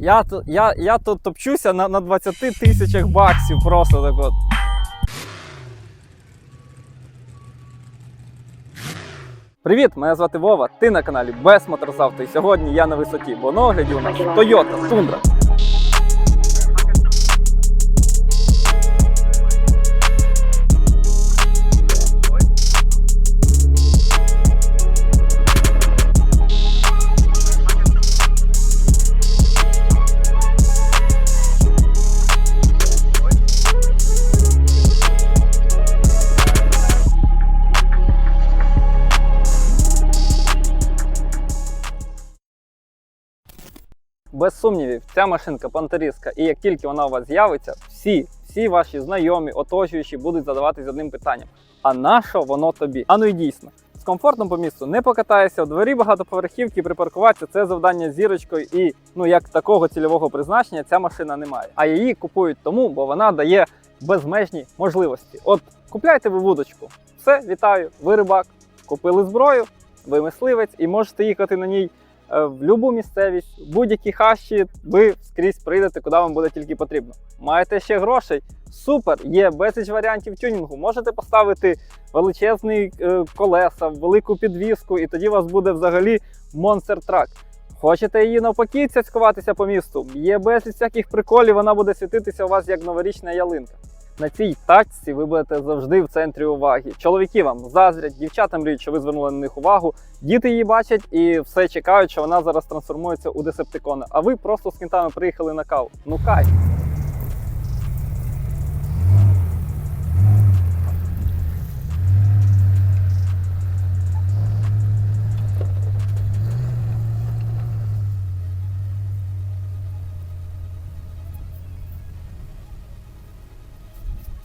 Я, я, я тут топчуся на, на 20 тисячах баксів просто так от. Привіт, мене звати Вова. Ти на каналі Без Моторзавто. І сьогодні я на висоті, бо на огляді у нас Toyota Tundra. Сумнівів, ця машинка понторізка, і як тільки вона у вас з'явиться, всі, всі ваші знайомі, оточуючі будуть задаватись одним питанням: а на що воно тобі? А ну і дійсно, з комфортом по місту не покатаєшся, у дворі багатоповерхівки припаркуватися це завдання з зірочкою, і ну як такого цільового призначення ця машина не має. А її купують тому, бо вона дає безмежні можливості. От купляйте ви вудочку. Все, вітаю, ви рибак. Купили зброю, ви мисливець, і можете їхати на ній в будь-яку місцевість, будь-які хащі, ви скрізь прийдете, куди вам буде тільки потрібно. Маєте ще грошей? Супер! Є безліч варіантів тюнінгу. Можете поставити величезні е, колеса, велику підвіску, і тоді у вас буде взагалі монстр трак. Хочете її навпаки цяцькуватися по місту? Є безліч всяких приколів, вона буде світитися у вас як новорічна ялинка. На цій тачці ви будете завжди в центрі уваги. Чоловіки вам заздрять, дівчата мріють, що ви звернули на них увагу. Діти її бачать і все чекають, що вона зараз трансформується у десептикона. А ви просто з кінтами приїхали на каву. Ну кайф!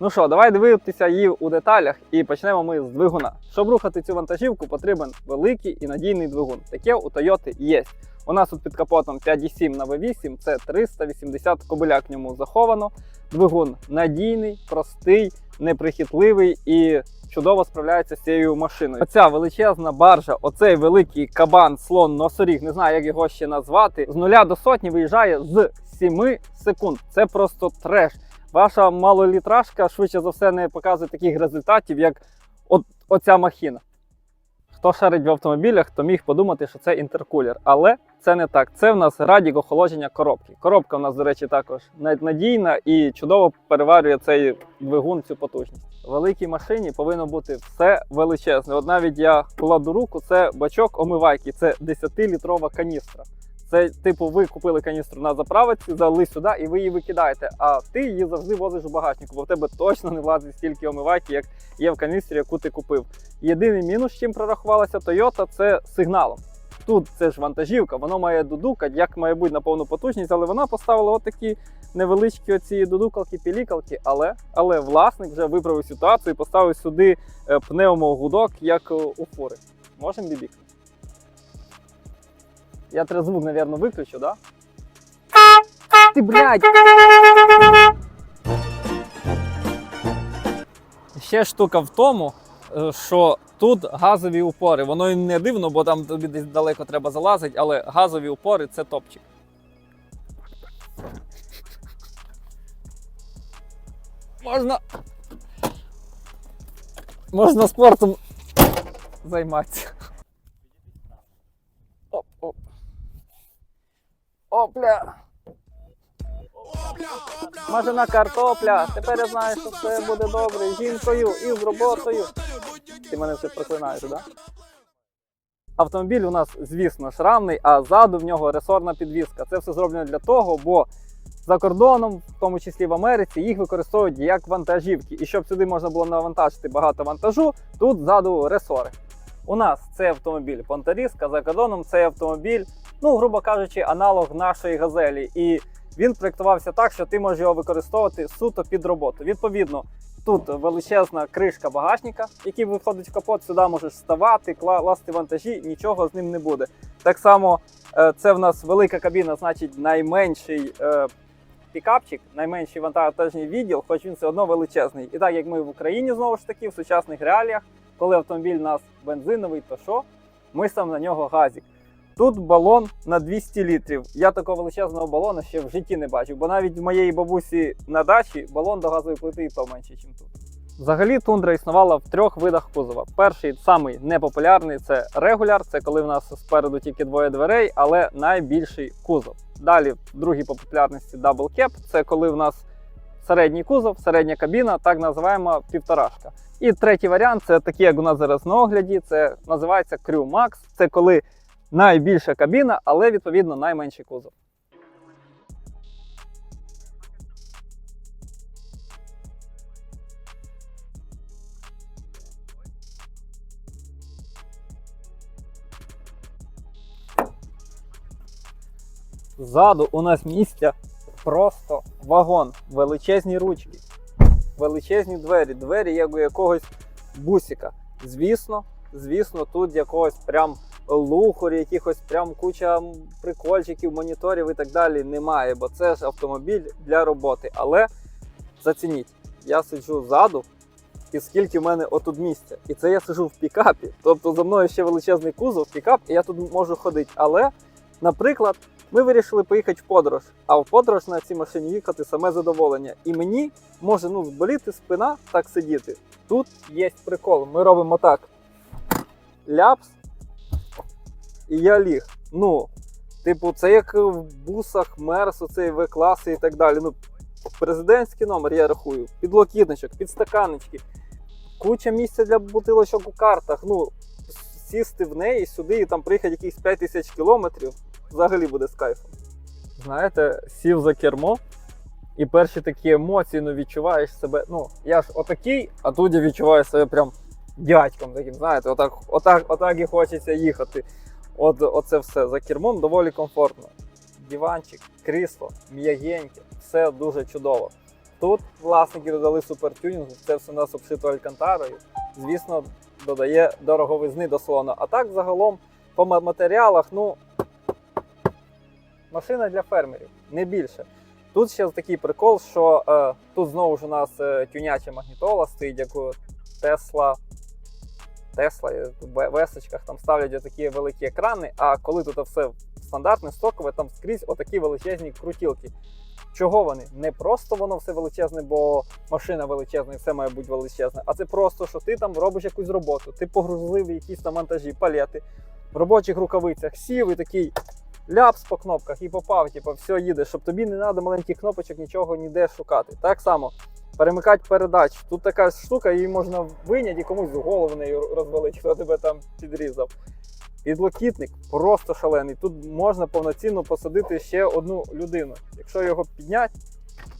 Ну що, давай дивитися її у деталях і почнемо ми з двигуна. Щоб рухати цю вантажівку, потрібен великий і надійний двигун. Таке у Toyota є. У нас тут під капотом 5,7 на V8, це 380 кобиляк в ньому заховано. Двигун надійний, простий, неприхитливий і чудово справляється з цією машиною. Оця величезна баржа, оцей великий кабан, слон, носоріг, не знаю, як його ще назвати. З нуля до сотні виїжджає з 7 секунд. Це просто треш. Ваша малолітражка швидше за все не показує таких результатів, як от, оця махіна. Хто шарить в автомобілях, то міг подумати, що це інтеркулер. Але це не так. Це в нас радік охолодження коробки. Коробка в нас, до речі, також надійна і чудово переварює цей двигун цю потужність. В великій машині повинно бути все величезне. От навіть я кладу руку, це бачок омивайки, це 10-літрова каністра. Це типу, ви купили каністру на заправці, залили сюди і ви її викидаєте. А ти її завжди возиш у багажнику, бо в тебе точно не влазить стільки омивайки, як є в каністрі, яку ти купив. Єдиний мінус, чим прорахувалася Toyota, це сигналом. Тут це ж вантажівка, воно має дудукати, як має бути на повну потужність, але вона поставила отакі невеличкі оці дудукалки, пілікалки. Але але власник вже виправив ситуацію і поставив сюди е, пневмогудок, як е, у фури. Можемо бібік? Я треба звук, наверное, виключу, да? Ти, блядь! Ще штука в тому, е, що тут газові упори. Воно і не дивно, бо там тобі десь далеко треба залазити, але газові упори це топчик. Можна. Можна спортом займатися. Оп, оп. Опля. Смажена картопля. Тепер я знаю, що все буде добре з жінкою і з роботою. Ти мене все проклинаєш, так? Да? Автомобіль у нас, звісно, шрамний, а ззаду в нього ресорна підвізка. Це все зроблено для того, бо за кордоном, в тому числі в Америці, їх використовують як вантажівки. І щоб сюди можна було навантажити багато вантажу, тут ззаду ресори. У нас цей автомобіль Понторізка, за кордоном цей автомобіль, ну, грубо кажучи, аналог нашої газелі. І він проєктувався так, що ти можеш його використовувати суто під роботу. Відповідно, тут величезна кришка багажника, який виходить в капот, сюди можеш вставати, класти вантажі, нічого з ним не буде. Так само, е, це в нас велика кабіна, значить найменший е, пікапчик, найменший вантажний відділ, хоч він все одно величезний. І так як ми в Україні знову ж таки, в сучасних реаліях, коли автомобіль у нас бензиновий, то що? Ми ставимо на нього газик. Тут балон на 200 літрів. Я такого величезного балона ще в житті не бачив, бо навіть в моєї бабусі на дачі балон до газової плити і то менше, ніж тут. Взагалі тундра існувала в трьох видах кузова. Перший самий непопулярний це регуляр, це коли в нас спереду тільки двоє дверей, але найбільший кузов. Далі, другий по популярності Double Cap, це коли в нас середній кузов, середня кабіна, так називаємо півторашка. І третій варіант це такий, як у нас зараз на огляді. Це називається Crew Max. Це коли найбільша кабіна, але відповідно найменший кузов. Ззаду у нас місця просто вагон, величезні ручки, величезні двері, двері як у якогось бусика. Звісно, звісно, тут якогось прям лухарі, якихось прям куча прикольчиків, моніторів і так далі немає, бо це ж автомобіль для роботи. Але зацініть, я сиджу ззаду, і скільки в мене отут місця. І це я сиджу в пікапі. Тобто за мною ще величезний кузов, пікап, і я тут можу ходити. Але, наприклад, ми вирішили поїхати в подорож, а в подорож на цій машині їхати саме задоволення. І мені може ну, зболіти спина так сидіти. Тут є прикол. Ми робимо так: ляпс, і я ліг. Ну, типу, це як в бусах, мерс, оцей В-класи і так далі. Ну, президентський номер, я рахую, підлокітничок, підстаканнички, куча місця для бутилочок у картах. Ну, сісти в неї сюди і там приїхати якісь 5 тисяч кілометрів, взагалі буде з кайфом. Знаєте, сів за кермо, і перші такі емоції, ну відчуваєш себе. Ну, я ж отакий, а тут я відчуваю себе прям дядьком таким, знаєте, отак, отак, отак і хочеться їхати. От оце все за кермом доволі комфортно. Диванчик, крісло, м'ягеньке, все дуже чудово. Тут власники додали супертюнінг, це все у нас обшито алькантарою. Звісно, додає дороговизни до салону. А так загалом по матеріалах, ну машина для фермерів, не більше. Тут ще такий прикол, що е, тут знову ж у нас е, тюняча магнітола стоїть, як у Тесла. Тесла, весочках там ставлять такі великі екрани, а коли тут все стандартне, стокове, там скрізь отакі величезні крутілки. Чого вони? Не просто воно все величезне, бо машина величезна і все має бути величезне, а це просто, що ти там робиш якусь роботу, ти погрузив якісь там монтажі, палети, в робочих рукавицях сів і такий ляпс по кнопках і попав, типу, все їде, щоб тобі не треба маленьких кнопочок нічого ніде шукати. Так само перемикати передач. Тут така штука, її можна виняти і комусь голову нею розвалити, хто тебе там підрізав. Підлокітник просто шалений. Тут можна повноцінно посадити ще одну людину. Якщо його підняти,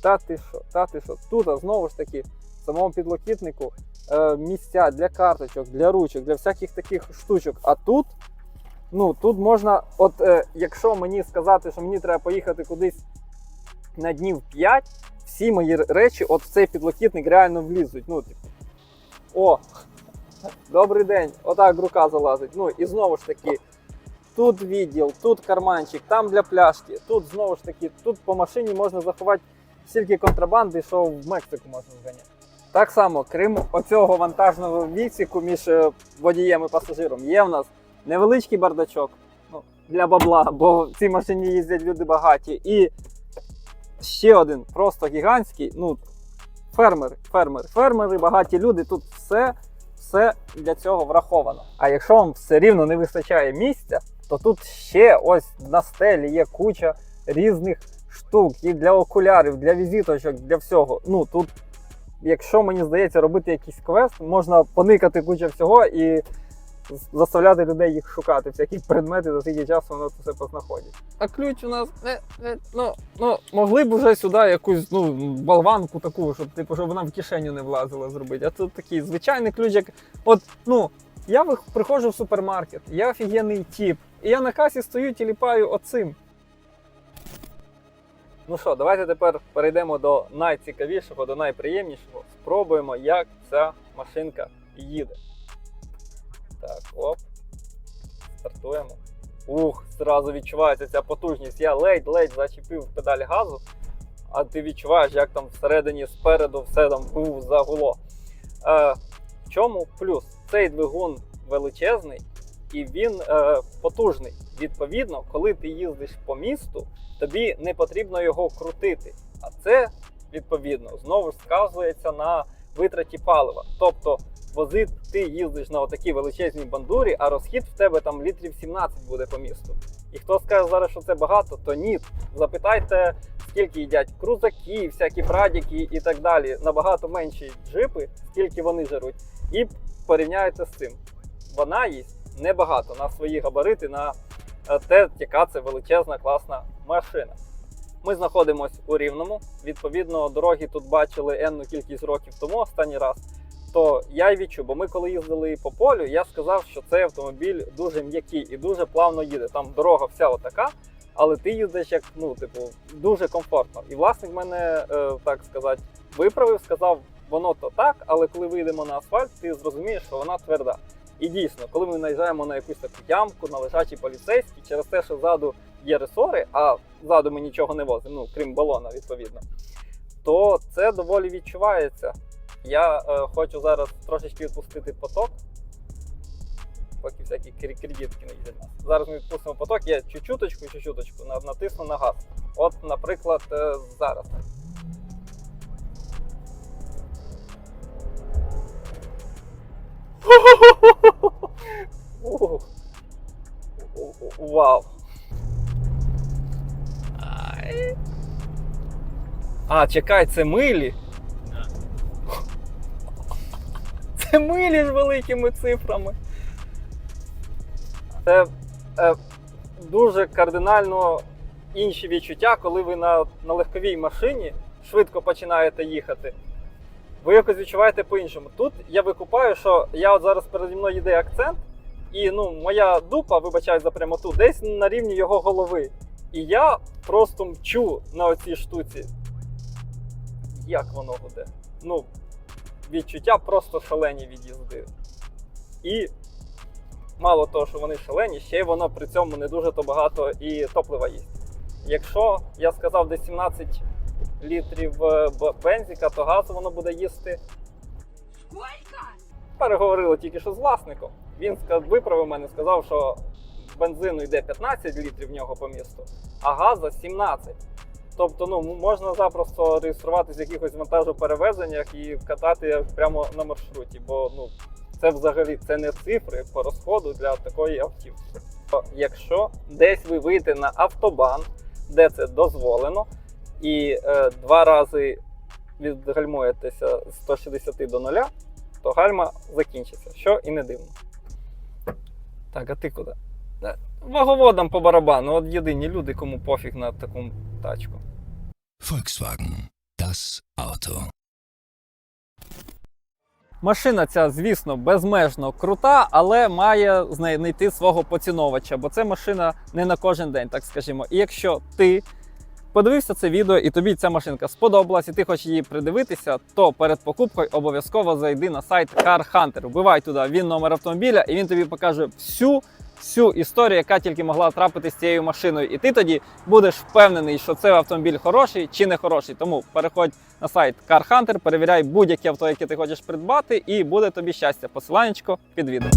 та ти що, та ти що. Тут знову ж таки в самому підлокітнику е, місця для карточок, для ручок, для всяких таких штучок. А тут, ну тут можна, от е, якщо мені сказати, що мені треба поїхати кудись на днів 5, всі мої речі от в цей підлокітник реально влізуть. Ну, типу, о, добрий день, отак рука залазить. Ну і знову ж таки, тут відділ, тут карманчик, там для пляшки, тут знову ж таки, тут по машині можна заховати стільки контрабанди, що в Мексику можна зганяти. Так само, крім оцього вантажного відсіку між е, водієм і пасажиром, є в нас невеличкий бардачок ну, для бабла, бо в цій машині їздять люди багаті. І ще один просто гігантський. Ну, фермери, фермери, фермери, багаті люди. Тут все, все для цього враховано. А якщо вам все рівно не вистачає місця, то тут ще ось на стелі є куча різних штук і для окулярів, для візиточок, для всього. Ну тут, якщо мені здається, робити якийсь квест, можна поникати куча всього і заставляти людей їх шукати, всякі предмети за скільки часу воно це все познаходять. А ключ у нас е, е, ну, ну, могли б вже сюди якусь ну, болванку таку, щоб типу, щоб вона в кишеню не влазила зробити. А тут такий звичайний ключ, як от, ну, я приходжу в супермаркет, я офігенний тіп, і я на касі стою і ліпаю оцим. Ну що, давайте тепер перейдемо до найцікавішого, до найприємнішого. Спробуємо, як ця машинка їде. Так, оп. Стартуємо. Ух, зразу відчувається ця потужність. Я ледь-ледь зачепив педаль газу, а ти відчуваєш, як там всередині спереду все там був загуло. Е, в чому плюс? Цей двигун величезний, і він е, потужний. Відповідно, коли ти їздиш по місту, тобі не потрібно його крутити. А це відповідно знову ж сказується на витраті палива. Тобто вози ти їздиш на отакій величезній бандурі, а розхід в тебе там літрів 17 буде по місту. І хто скаже зараз, що це багато, то ні. Запитайте, скільки їдять крузаки, всякі прадіки і так далі, набагато менші джипи, скільки вони жируть, і порівняйте з цим. Вона їсть небагато на свої габарити, на е, те, яка це величезна класна машина. Ми знаходимося у Рівному. Відповідно, дороги тут бачили енну кількість років тому останній раз. То я й відчув, бо ми коли їздили по полю, я сказав, що цей автомобіль дуже м'який і дуже плавно їде. Там дорога вся отака, але ти їздиш як ну, типу, дуже комфортно. І власник мене, е, так сказати, виправив, сказав, воно то так, але коли вийдемо на асфальт, ти зрозумієш, що вона тверда. І дійсно, коли ми наїжджаємо на якусь таку ямку, на лежачі поліцейські, через те, що ззаду є ресори, а ззаду ми нічого не возимо, ну крім балона, відповідно, то це доволі відчувається. Я е, хочу зараз трошечки відпустити поток, поки всякі кр- кредитки не їдуть нас. Зараз ми відпустимо поток, я чуть-чуточку, чуть-чуточку натисну на газ. От, наприклад, е, зараз. Вау. А, чекай, це милі. Це милі з великими цифрами. Це е, дуже кардинально інші відчуття, коли ви на, на легковій машині швидко починаєте їхати. Ви якось відчуваєте по-іншому. Тут я викупаю, що я от зараз переді мною їде акцент, і ну, моя дупа, вибачаю за прямоту, десь на рівні його голови. І я просто мчу на оцій штуці. Як воно буде? Ну, відчуття просто шалені від їзди. І мало того, що вони шалені, ще й воно при цьому не дуже то багато і топлива їсть. Якщо я сказав десь 17 літрів е, бензика, то газу воно буде їсти. Переговорили тільки що з власником. Він виправив мене, сказав, що бензину йде 15 літрів в нього по місту, а газа 17. Тобто, ну можна запросто реєструватися в якихось вантажоперевезеннях і катати прямо на маршруті, бо ну це взагалі це не цифри по розходу для такої автівки. Якщо десь ви вийдете на автобан, де це дозволено, і е, два рази відгальмуєтеся з 160 до 0, то гальма закінчиться, що і не дивно. Так, а ти куди? Е, Ваговодам по барабану, от єдині люди, кому пофіг на таку тачку. Volkswagen. Das Auto. Машина ця, звісно, безмежно крута, але має знайти свого поціновувача, бо це машина не на кожен день, так скажімо. І якщо ти подивився це відео і тобі ця машинка сподобалась, і ти хочеш її придивитися, то перед покупкою обов'язково зайди на сайт Car Hunter. Вбивай туди він номер автомобіля, і він тобі покаже всю. Всю історію, яка тільки могла трапити з цією машиною, і ти тоді будеш впевнений, що цей автомобіль хороший чи не хороший. Тому переходь на сайт Car Hunter, перевіряй будь-яке авто, яке ти хочеш придбати, і буде тобі щастя. Посиланнячко під відео.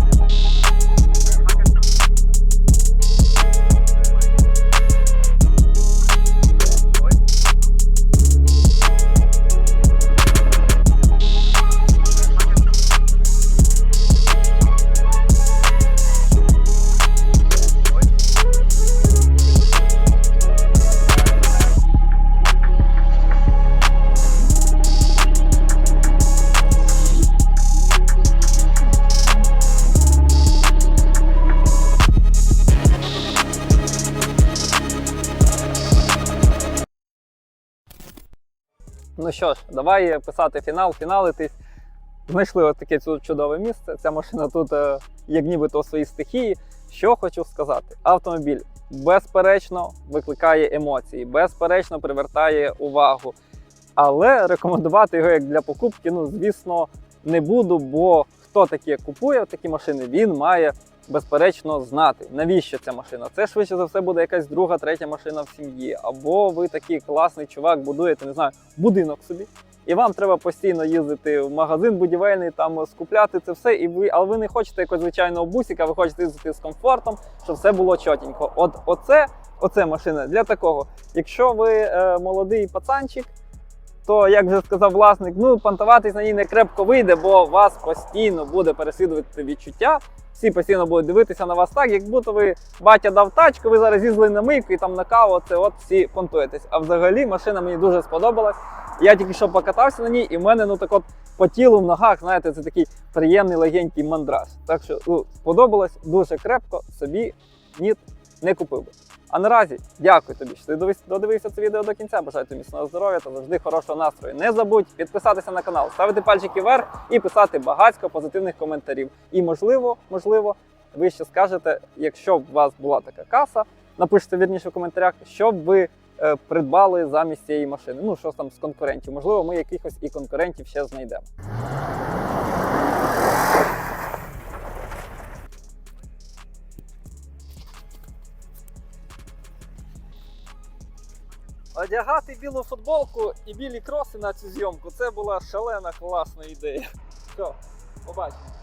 Давай писати фінал, фіналитись. Знайшли от таке чудове місце. Ця машина тут е, як нібито у своїй стихії. Що хочу сказати, автомобіль безперечно викликає емоції, безперечно привертає увагу. Але рекомендувати його як для покупки, ну звісно, не буду, бо хто таке купує такі машини, він має безперечно знати, навіщо ця машина. Це швидше за все буде якась друга, третя машина в сім'ї. Або ви такий класний чувак, будуєте, не знаю, будинок собі. і вам треба постійно їздити в магазин будівельний, там скупляти це все, і ви, але ви не хочете якогось звичайного бусика, ви хочете їздити з комфортом, щоб все було чотенько. От оце, оце машина для такого. Якщо ви е, молодий пацанчик, то, як вже сказав власник, ну понтуватись на ній не крепко вийде, бо вас постійно буде переслідувати відчуття. Всі постійно будуть дивитися на вас так, як будто ви батя дав тачку, ви зараз їздили на мийку і там на каву, це от всі понтуєтесь. А взагалі машина мені дуже сподобалась. Я тільки що покатався на ній, і в мене ну так от по тілу в ногах, знаєте, це такий приємний легенький мандраж. Так що ну, сподобалось дуже крепко, собі ні не купив би. А наразі дякую тобі, що ти додивився це відео до кінця. Бажаю тобі міцного здоров'я та завжди хорошого настрою. Не забудь підписатися на канал, ставити пальчики вверх і писати багатько позитивних коментарів. І можливо, можливо, ви ще скажете, якщо б у вас була така каса, напишіть вірніше в коментарях, що б ви е, придбали замість цієї машини. Ну, що там з конкурентів. Можливо, ми якихось і конкурентів ще знайдемо. Одягати білу футболку і білі кроси на цю зйомку це була шалена класна ідея. Все, побачимо.